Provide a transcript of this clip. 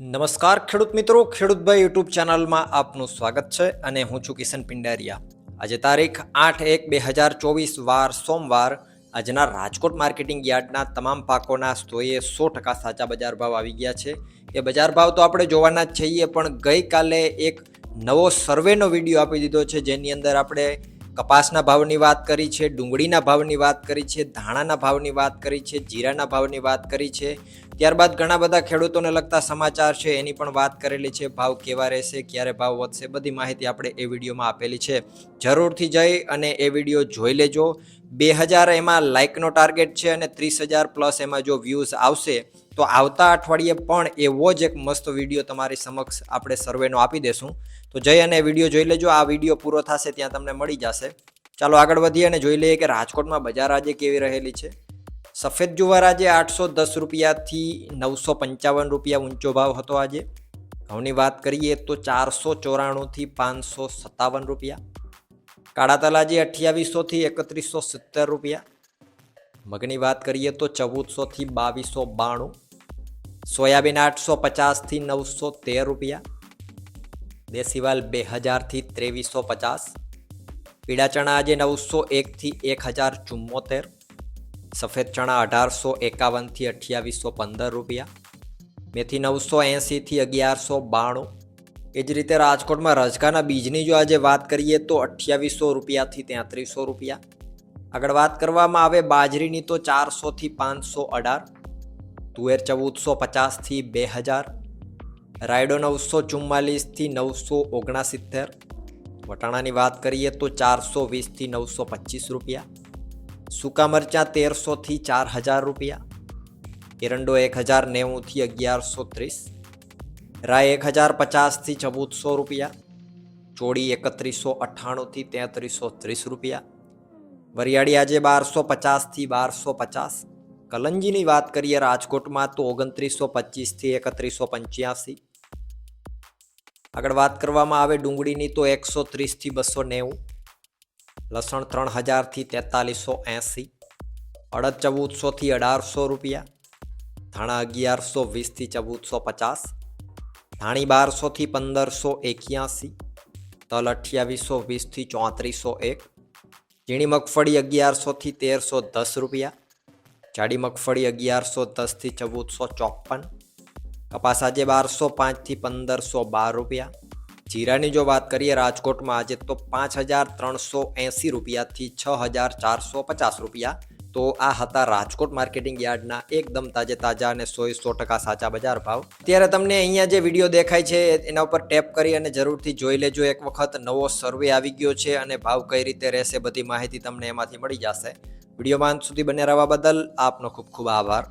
નમસ્કાર ખેડૂત મિત્રો ખેડૂતભાઈ યુટ્યુબ ચેનલમાં આપનું સ્વાગત છે અને હું છું કિશન પિંડારિયા. આજે તારીખ આઠ એક બે હજાર ચોવીસ, વાર સોમવાર, આજના રાજકોટ માર્કેટિંગ યાર્ડના તમામ પાકોના સ્તોએ સો ટકા સાચા બજાર ભાવ આવી ગયા છે. એ બજાર ભાવ તો આપણે જોવાના જ છીએ, પણ ગઈકાલે એક નવો સર્વેનો વીડિયો આપી દીધો છે, જેની અંદર આપણે કપાસના ભાવની વાત કરી છે, ડુંગળીના ભાવની વાત કરી છે, ધાણાના ભાવની વાત કરી છે, જીરાના ભાવની વાત કરી છે ત્યારબાદ ઘણા બધા ખેડૂતોને લગતા સમાચાર છે, એની પણ વાત કરેલી છે, ભાવ કેવા રહેશે, ક્યારે ભાવ વધશે, બધી માહિતી આપણે એ વિડીયોમાં આપેલી છે. જરૂરથી જઈ અને એ વીડિયો જોઈ લેજો. બે હજાર એમાં લાઇકનો ટાર્ગેટ છે અને ત્રીસ હજાર પ્લસ એમાં જો વ્યૂઝ આવશે, તો આવતા અઠવાડિયે પણ એવો જ એક મસ્ત વીડિયો તમારી સમક્ષ આપણે સર્વેનો આપી દેશું. તો જઈ અને વીડિયો જોઈ લેજો, આ વીડિયો પૂરો થશે ત્યાં તમને મળી જશે. ચાલો આગળ વધીએ અને જોઈ લઈએ કે રાજકોટમાં બજાર આજે કેવી રહેલી છે. સફેદ જુવાર આજે આઠસો દસ રૂપિયાથી નવસો પંચાવન રૂપિયા ઊંચો ભાવ હતો આજે. ઘઉંની વાત કરીએ તો ચારસો ચોરાણુંથી પાંચસો સત્તાવન રૂપિયા. કાળા તલાજી અઠ્યાવીસોથી એકત્રીસો સિત્તેર રૂપિયા. મગની વાત કરીએ તો ચૌદસોથી બાવીસો બાણું. સોયાબીન આઠસો પચાસથી નવસો તેર રૂપિયા. દેશીવાલ બે હજારથી ત્રેવીસો પચાસ. પીળા ચણા આજે નવસો એકથી એક હજાર ચુમ્મોતેર. સફેદ ચણા અઢારસો એકાવનથી અઠ્યાવીસો પંદર રૂપિયા, મેથી નવસો એંસીથી અગિયારસો બાણું. એ જ રીતે રાજકોટમાં રજકાના બીજની જો આજે વાત કરીએ તો અઠ્યાવીસો રૂપિયાથી તેત્રીસો રૂપિયા. આગળ વાત કરવામાં આવે બાજરીની તો ચારસોથી પાંચસો અઢાર, તુવેર ચૌદસો પચાસથી બે હજાર, રાયડો નવસો ચુમ્માલીસથી નવસો ઓગણસિત્તેર, વટાણાની વાત કરીએ તો ચારસો વીસથી નવસો પચીસ રૂપિયા સૂકા મરચાં તેરસોથી ચાર હજાર રૂપિયા, એરંડો એક હજાર નેવુંથી અગિયારસો ત્રીસ રાય એક હજાર પચાસથી ચૌદસો રૂપિયા, ચોળી એકત્રીસો અઠ્ઠાણુંથી તેત્રીસો ત્રીસ રૂપિયા, વરિયાળી આજે બારસો પચાસથી બારસો પચાસ, કલંજીની વાત કરીએ રાજકોટમાં તો ઓગણત્રીસો પચીસથી એકત્રીસો પંચ્યાસી, આગળ વાત કરવામાં આવે ડુંગળીની તો એકસો ત્રીસથી બસો નેવું લસણ ત્રણ હજારથી તેતાલીસો એંસી અડદ ચૌદસોથી અઢારસો રૂપિયા, ધાણા અગિયારસો વીસથી ચૌદસો પચાસ, ધાણી બારસોથી પંદરસો એક્યાસી, તલ અઠ્યાવીસો વીસથી ચોત્રીસો એક, ઝીણી મગફળી અગિયારસોથી તેરસો દસ રૂપિયા, જાડી મગફળી અગિયારસો દસથી ચૌદસો ચોપન, કપાસ આજે બારસો પાંચથી પંદરસો બાર રૂપિયા જીરાની જો વાત કરીએ, રાજકોટમાં આજે તો પાંચ હજાર ત્રણસો એંસી રૂપિયાથી છ હજાર ચારસો પચાસ રૂપિયા. તો આ હતા રાજકોટ માર્કેટિંગ યાર્ડના એકદમ તાજે તાજા અને સોય સો ટકા સાચા બજાર ભાવ. ત્યારે તમને અહીંયા જે વીડિયો દેખાય છે, એના ઉપર ટેપ કરી અને જરૂરથી જોઈ લેજો. એક વખત નવો સર્વે આવી ગયો છે અને ભાવ કઈ રીતે રહેશે બધી માહિતી તમને એમાંથી મળી જશે. વિડીયોમાં અંત સુધી બને રહેવા બદલ આપનો ખૂબ ખૂબ આભાર.